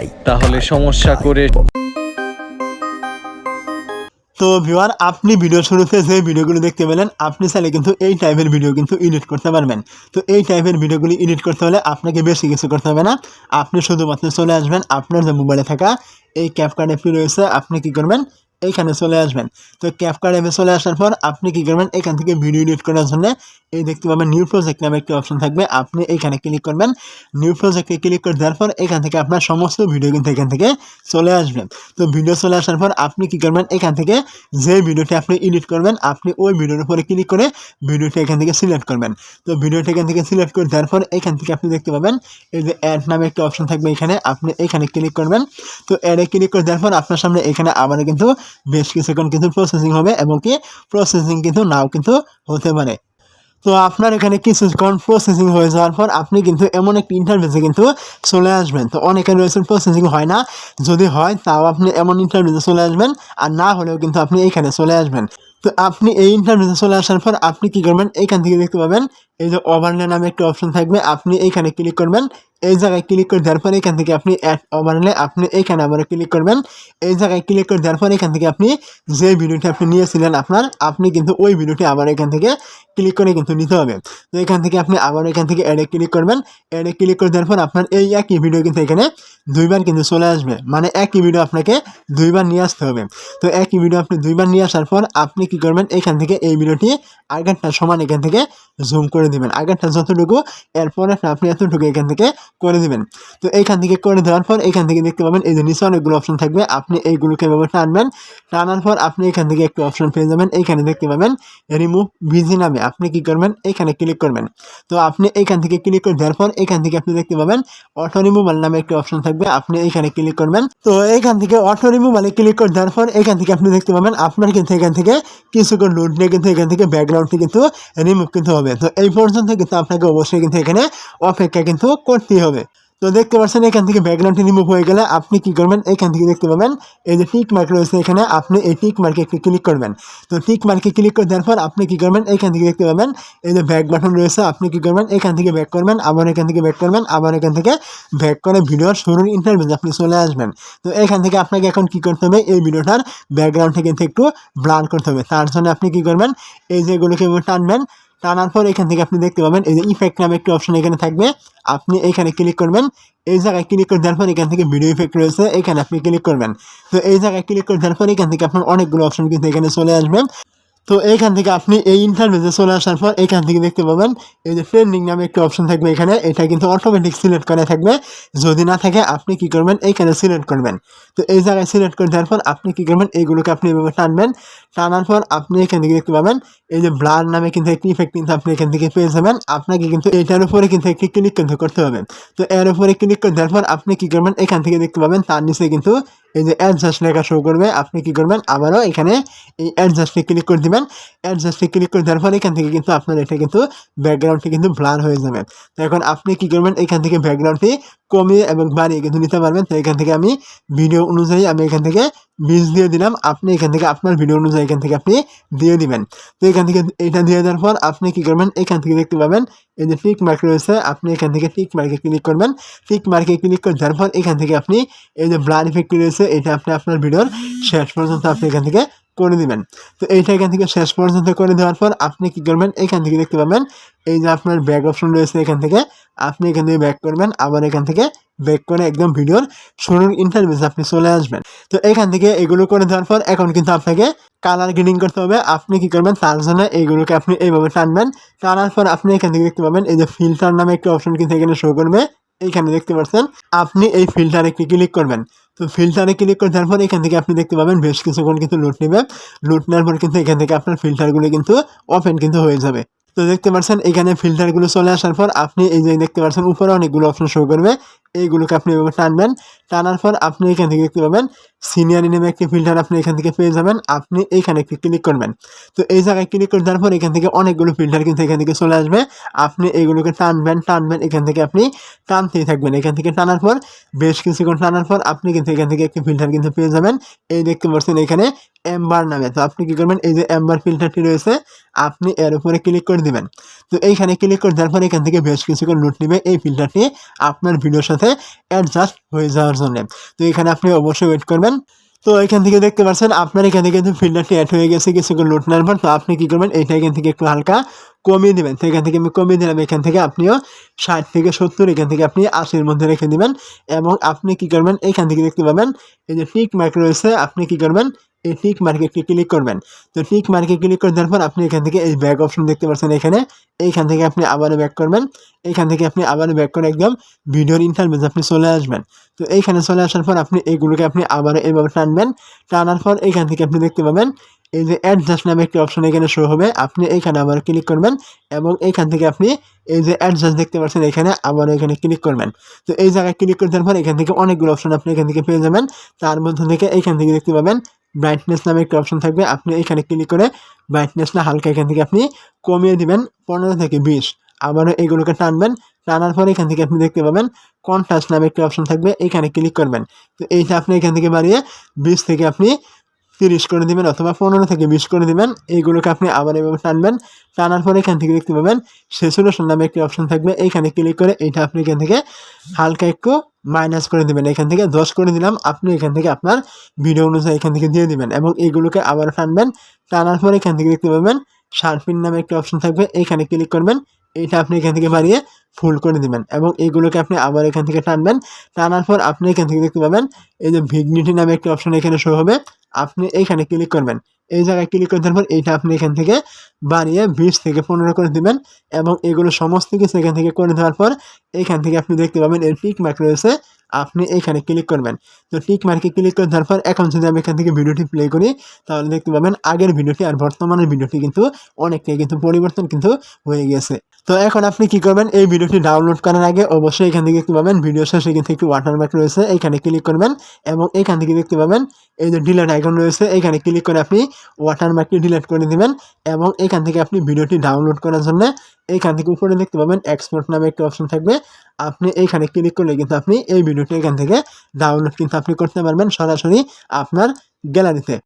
চাই, তাহলে সমস্যা করে তো ভিউয়ার, আপনি ভিডিও শুরুতে যে ভিডিওগুলো দেখতে পেলেন, আপনি চাইলে কিন্তু এই টাইপের ভিডিও কিন্তু এডিট করতে পারবেন। তো এই টাইপের ভিডিওগুলি এডিট করতে হলে আপনাকে বেশি কিছু করতে হবে না। আপনি শুধুমাত্র চলে আসবেন আপনার যে মোবাইলে থাকা এই ক্যাপকার্ড অ্যাপটি রয়েছে, আপনি কি করবেন? এইখানে চলে আসবেন। তো ক্যাপকার্ড অ্যাপে চলে আসার পর আপনি কি করবেন? এখান থেকে ভিডিও এডিট করার জন্য এই দেখতে পাবেন নিউ প্রজেক্ট নামে একটি অপশন থাকবে। আপনি এখানে ক্লিক করবেন। নিউ প্রজেক্টে ক্লিক করে দেওয়ার পর এখান থেকে আপনার সমস্ত ভিডিও কিন্তু এখান থেকে চলে আসবে। তো ভিডিও চলে আসার পর আপনি কি করবেন? এখান থেকে যে ভিডিওটি আপনি এডিট করবেন, আপনি ওই ভিডিওর উপরে ক্লিক করে ভিডিওটি এখান থেকে সিলেক্ট করবেন। তো ভিডিওটি এখান থেকে সিলেক্ট করে দেওয়ার পর এখান থেকে আপনি দেখতে পাবেন, এই যে অ্যাড নামে একটা অপশন থাকবে এখানে। আপনি এখানে ক্লিক করবেন। তো অ্যাডে ক্লিক করে দেওয়ার পর আপনার সামনে এখানে আবারও কিন্তু বেশ কিছুক্ষণ কিন্তু প্রসেসিং হবে এবং কি প্রসেসিং কিন্তু নাও কিন্তু হতে পারে। তো আপনার এখানে কিছুক্ষণ প্রসেসিং হয়ে যাওয়ার পর আপনি কিন্তু এমন একটি ইন্টারভিউতে কিন্তু চলে আসবেন। তো অনেকে রয়েছে প্রসেসিং হয় না। যদি হয়, তাও আপনি এমন ইন্টারভিউতে চলে আসবেন। আর না হলেও কিন্তু আপনি এইখানে চলে আসবেন। তো আপনি এই ইন্টারভিউতে চলে আসার পর আপনি কী করবেন? এইখান থেকে দেখতে পাবেন, এই যে ওভারলে নামে একটি অপশন থাকবে। আপনি এইখানে ক্লিক করবেন। এই জায়গায় ক্লিক করে দেওয়ার পরে এখান থেকে আপনি অ্যাড ওভারলে আপনি এইখানে আবার ক্লিক করবেন। এই জায়গায় ক্লিক করে দেওয়ার পর এখান থেকে আপনি যে ভিডিওটি আপনি নিয়েছিলেন আপনার, আপনি কিন্তু ওই ভিডিওটি আবার এখান থেকে ক্লিক করে কিন্তু নিতে হবে। তো এখান থেকে আপনি আবার এখান থেকে অ্যাডে ক্লিক করবেন। অ্যাডে ক্লিক করে দেওয়ার পর আপনার এই একই ভিডিও কিন্তু এখানে দুইবার কিন্তু চলে আসবে। মানে একই ভিডিও আপনাকে দুইবার নিয়ে আসতে হবে। তো একই ভিডিও আপনি দুইবার নিয়ে আসার পর আপনি কি করবেন? এখান থেকে এই ভিডিওটি আগেরটা সমান এখান থেকে জুম করে দিবেন। আগেরটা যতটুকু, এরপরে আপনি এতটুকু এখান থেকে করে দিবেন। তো এইখান থেকে করে দেওয়ার পর এখান থেকে দেখতে পাবেন, এই যে নিচে অনেকগুলো অপশন থাকবে, আপনি এইগুলোকে এভাবে টানবেন। টানার পর আপনি এখান থেকে একটু অপশন পেয়ে যাবেন, এইখানে দেখতে পাবেন রিমুভ ভিজি নামে। আপনি কি করবেন? এখানে ক্লিক করবেন। তো আপনি এইখান থেকে ক্লিক করে দেওয়ার পর এখান থেকে আপনি দেখতে পাবেন অটো রিমুভাল নামে একটি অপশন থাকবে, আপনি এইখানে ক্লিক করবেন। তো এইখান থেকে অটো রিমুভালে ক্লিক করে দেওয়ার পর এখান থেকে আপনি দেখতে পাবেন, আপনার কিন্তু এখান থেকে কিছুক্ষণ লোড নিয়ে কিন্তু এখান থেকে ব্যাকগ্রাউন্ডটি কিন্তু রিমুভ কিন্তু হবে। তো এই পর্যন্ত কিন্তু আপনাকে অবশ্যই কিন্তু এখানে অপেক্ষা কিন্তু করতেই হবে। তো দেখতে পাচ্ছেন, এখান থেকে ব্যাকগ্রাউন্ডটি রিমুভ হয়ে গেলে আপনি কি করবেন? এখান থেকে দেখতে পাবেন, এই যে টিক মার্ক রয়েছে এখানে, আপনি এই টিক মার্কে ক্লিক করবেন। তো টিক মার্কে ক্লিক করে দেওয়ার পর আপনি কী করবেন? এখান থেকে দেখতে পাবেন, এই যে ব্যাক বাটন রয়েছে, আপনি কি করবেন? এখান থেকে ব্যাক করবেন, আবার এখান থেকে ব্যাক করবেন, আবার এখান থেকে ব্যাক করে ভিডিওর শুরুর ইন্টারভিউ আপনি চলে আসবেন। তো এখান থেকে আপনাকে এখন কি করতে হবে? এই ভিডিওটার ব্যাকগ্রাউন্ডটা কিন্তু একটু ব্লান করতে হবে। তার জন্য আপনি কী করবেন? এই যেগুলোকে টানবেন টানার পর এখান থেকে আপনি দেখতে পাবেন, এই যে ইফেক্ট নামে একটি অপশন এখানে থাকবে। আপনি এখানে ক্লিক করবেন, এই জায়গায় ক্লিক করে দেওয়ার পর এখান থেকে ভিডিও ইফেক্ট রয়েছে, এখানে আপনি ক্লিক করবেন। তো এই জায়গায় ক্লিক করে দেওয়ার পর এখান থেকে আপনার অনেকগুলো অপশন কিন্তু এখানে চলে আসবে। তো এইখান থেকে আপনি এই ইন্টারভিউতে চলে আসার পর এখান থেকে দেখতে পাবেন, এই যে ট্রেন্ডিং নামে একটা অপশন থাকবে এখানে, এটা কিন্তু অটোমেটিক সিলেক্ট করা থাকবে। যদি না থাকে, আপনি কি করবেন, এইখানে সিলেক্ট করবেন। তো এই জায়গায় সিলেক্ট করে দেওয়ার পর আপনি কি করবেন এইগুলোকে আপনি এভাবে টানবেন। টানার পর আপনি এখান থেকে দেখতে পাবেন, এই যে ব্লার নামে কিন্তু একটি ইফেক্ট কিন্তু আপনি এখান থেকে পেয়ে যাবেন। আপনাকে কিন্তু এটার উপরে কিন্তু একটি ক্লিক কিন্তু করতে হবে। তো এর উপরে ক্লিক করে দেওয়ার পর আপনি কি করবেন, এখান থেকে দেখতে পাবেন, তার নিচে কিন্তু এই যে অ্যানসার্স লেখা শুরু করবে, আপনি কী করবেন? আবারও এখানে এই অ্যানসার্সটি ক্লিক করে দেবেন। অ্যানসার্সটি ক্লিক করে দেওয়ার পর এখান থেকে কিন্তু আপনার এটা কিন্তু ব্যাকগ্রাউন্ডটি কিন্তু ব্লার হয়ে যাবে। তো এখন আপনি কি করবেন? এখান থেকে ব্যাকগ্রাউন্ডটি কমিয়ে এবং বাড়িয়ে কিন্তু নিতে পারবেন। তো এখান থেকে আমি ভিডিও অনুযায়ী আমি এখান থেকে বিজ দিয়ে দিলাম। আপনি এখান থেকে আপনার ভিডিও অনুযায়ী এখান থেকে আপনি দিয়ে দিবেন। তো এখান থেকে এটা দিয়ে দেওয়ার পর আপনি কী করবেন? এখান থেকে দেখতে পাবেন এই যে টিক মার্ক রয়েছে। আপনি এখান থেকে টিক মার্কে ক্লিক করবেন। টিক মার্কে ক্লিক করে দেওয়ার পর এখান থেকে আপনি এই যে ব্লার ইফেক্ট রয়েছে, এটা আপনি আপনার ভিডিওর শেষ পর্যন্ত আপনি এখান থেকে করে দিবেন। তো এইটা এখান থেকে শেষ পর্যন্ত করে দেওয়ার পর আপনি কি করবেন? এখান থেকে দেখতে পাবেন, এই যে আপনার ব্যাক অপশন রয়েছে এখান থেকে, আপনি এখান থেকে ব্যাক করবেন, আবার এখান থেকে ব্যাক করে একদম ভিডিওর শুরুর ইন্টারভিউস আপনি চলে আসবেন। তো এখান থেকে এগুলো করে দেওয়ার পর এখন কিন্তু আপনাকে কালার গ্রেডিং করতে হবে। আপনি কি করবেন? তার জন্য এইগুলোকে আপনি এইভাবে টানবেন। টানার পর আপনি এখান থেকে দেখতে পাবেন, এই যে ফিল্টার নামে একটা অপশন কিন্তু এখানে শো করবে। এইখানে দেখতে পাচ্ছেন, আপনি এই ফিল্টারে ক্লিক করবেন। তো ফিল্টারে ক্লিক করে দেওয়ার পর এখান থেকে আপনি দেখতে পাবেন বেশ কিছুক্ষণ কিন্তু লুট নেবে। লুট নেওয়ার পর কিন্তু এখান থেকে আপনার ফিল্টারগুলো কিন্তু ওপেন কিন্তু হয়ে যাবে। তো দেখতে পাচ্ছেন এখানে ফিল্টারগুলো চলে আসার পর আপনি এই যে দেখতে পাচ্ছেন উপরে অনেকগুলো অপশন শো করবে। এইগুলোকে আপনি এভাবে টানবেন। টানার পর আপনি এখান থেকে দেখতে পাবেন সিনিয়র নেমে একটি ফিল্টার আপনি এখান থেকে পেয়ে যাবেন। আপনি এইখানে একটি ক্লিক করবেন। তো এই জায়গায় ক্লিক করে দেওয়ার পর এখান থেকে অনেকগুলো ফিল্টার কিন্তু এখান থেকে চলে আসবে। আপনি এইগুলোকে টানবেন টানবেন, এখান থেকে আপনি টানতেই থাকবেন। এখান থেকে টানার পর, বেশ কিছুক্ষণ টানার পর আপনি কিন্তু এখান থেকে একটি ফিল্টার কিন্তু পেয়ে যাবেন। এই দেখতে পাচ্ছেন এখানে এম্বার নামে। তো আপনি কী করবেন? এই যে এম্বার ফিল্টারটি রয়েছে, আপনি এর উপরে ক্লিক করে দিবেন। তো এইখানে ক্লিক করে দেওয়ার পর এখান থেকে বেশ কিছুক্ষণ লুট নেবে। এই ফিল্টারটি আপনার ভিডিওর সাথে সাথে অ্যাডজাস্ট হয়ে যাওয়ার জন্য। তো এখানে আপনি অবশ্যই ওয়েট করবেন। তো এখান থেকে দেখতে পাচ্ছেন, আপনার এখানে কিন্তু ফিল্টারটি অ্যাড হয়ে গেছে কিছুক্ষণ লোড নেওয়ার পর তো আপনি কী করবেন এইটা এখান থেকে একটু হালকা কমিয়ে দেবেন। তো এখান থেকে আমি কমিয়ে দিলাম, এখান থেকে আপনিও ষাট থেকে সত্তর, এখান থেকে আপনি আশির মধ্যে রেখে দেবেন। এবং আপনি কি করবেন, এখান থেকে দেখতে পাবেন, এই যে টিক মার্ক রয়েছে, আপনি কি করবেন এই টিক মার্কে একটি ক্লিক করবেন। তো টিক মার্কে ক্লিক করে দেওয়ার পর আপনি এখান থেকে এই ব্যাগ অপশন দেখতে পাচ্ছেন এখানে। এইখান থেকে আপনি আবারও ব্যাক করবেন। এইখান থেকে আপনি আবারও ব্যাক করে একদম ভিডিওর ইন্টারভেজ আপনি চলে আসবেন। তো এইখানে চলে আসার পর আপনি এইগুলোকে আপনি আবারও এইভাবে টানবেন। টানার পর এইখান থেকে আপনি দেখতে পাবেন এই যে অ্যাডজাস্ট নামে একটি অপশন এখানে শো হবে, আপনি এইখানে আবার ক্লিক করবেন এবং এখান থেকে আপনি এই যে অ্যাডজাস্ট দেখতে পাচ্ছেন এখানে আবার এখানে ক্লিক করবেন। তো এই জায়গায় ক্লিক করে দেওয়ার পর এখান থেকে অনেকগুলো অপশন আপনি এখান থেকে পেয়ে যাবেন। তার মধ্যে থেকে এখান থেকে দেখতে পাবেন ব্রাইটনেস নামে একটি অপশন থাকবে, আপনি এখানে ক্লিক করে ব্রাইটনেসটা হালকা এখান থেকে আপনি কমিয়ে দিবেন পনেরো থেকে বিশ। আবারও এগুলোকে টানবেন, টানার পর এখান থেকে আপনি দেখতে পাবেন কন্ট্রাস্ট নামে একটি অপশন থাকবে, এখানে ক্লিক করবেন। তো এইটা আপনি এখান থেকে বাড়িয়ে বিশ থেকে আপনি তিরিশ করে দিবেন অথবা পনেরো থেকে বিশ করে দিবেন, এইগুলোকে আপনি আবার এভাবে টানবেন, টানার পরে এখান থেকে দেখতে পাবেন সেচুরেশন নামে একটি অপশন থাকবে, এইখানে ক্লিক করে এইটা আপনি এখান থেকে হালকা একটু মাইনাস করে দিবেন, এখান থেকে দশ করে দিলাম, আপনি এখান থেকে আপনার ভিডিও অনুযায়ী এখান থেকে দিয়ে দিবেন এবং এইগুলোকে আবার টানবেন, টানার পরে এখান থেকে দেখতে পাবেন শার্পিন নামে একটি অপশন থাকবে, এইখানে ক্লিক করবেন, এইটা আপনি এখান থেকে বাড়িয়ে ফুল করে দিবেন এবং এইগুলোকে আপনি আবার এখান থেকে টানবেন, টানার পর আপনি এখান থেকে দেখতে পাবেন, এই যে ভিগনিটি নামে একটি অপশন এখানে শো হবে, আপনি এইখানে ক্লিক করবেন। এই জায়গায় ক্লিক করে দেওয়ার পর এইটা আপনি এখান থেকে বাড়িয়ে বিশ থেকে পনেরো করে দিবেন এবং এগুলো সমস্ত কিছু এখান থেকে করে দেওয়ার পর এইখান থেকে আপনি দেখতে পাবেন এর টিক মার্ক রয়েছে, আপনি এইখানে ক্লিক করবেন। তো টিক মার্কে ক্লিক করে দেওয়ার পর এখন যদি আমি এখান থেকে ভিডিওটি প্লে করি, তাহলে দেখতে পাবেন আগের ভিডিওটি আর বর্তমানের ভিডিওটি কিন্তু অনেকটাই কিন্তু পরিবর্তন কিন্তু হয়ে গেছে। তো এখন আপনি কি করবেন? এই ভিডিওটি ডাউনলোড করার আগে অবশ্যই এখান থেকে দেখতে পাবেন। ভিডিও শেষে কিন্তু একটি ওয়াটারমার্ক রয়েছে, এখানে ক্লিক করবেন এবং এখান থেকে দেখতে পাবেন এই যে ডিলেট আইকন রয়েছে, এখানে ক্লিক করে আপনি ওয়াটারমার্কটি ডিলিট করে দিবেন এবং এখান থেকে আপনি ভিডিওটি ডাউনলোড করার জন্য এইখান থেকে উপরে দেখতে পাবেন এক্সপোর্ট নামে একটি অপশন থাকবে। আপনি এইখানে ক্লিক করলে কিন্তু আপনি এই ভিডিওটি এখান থেকে ডাউনলোড কিন্তু আপনি করতে পারবেন সরাসরি আপনার গ্যালারিতে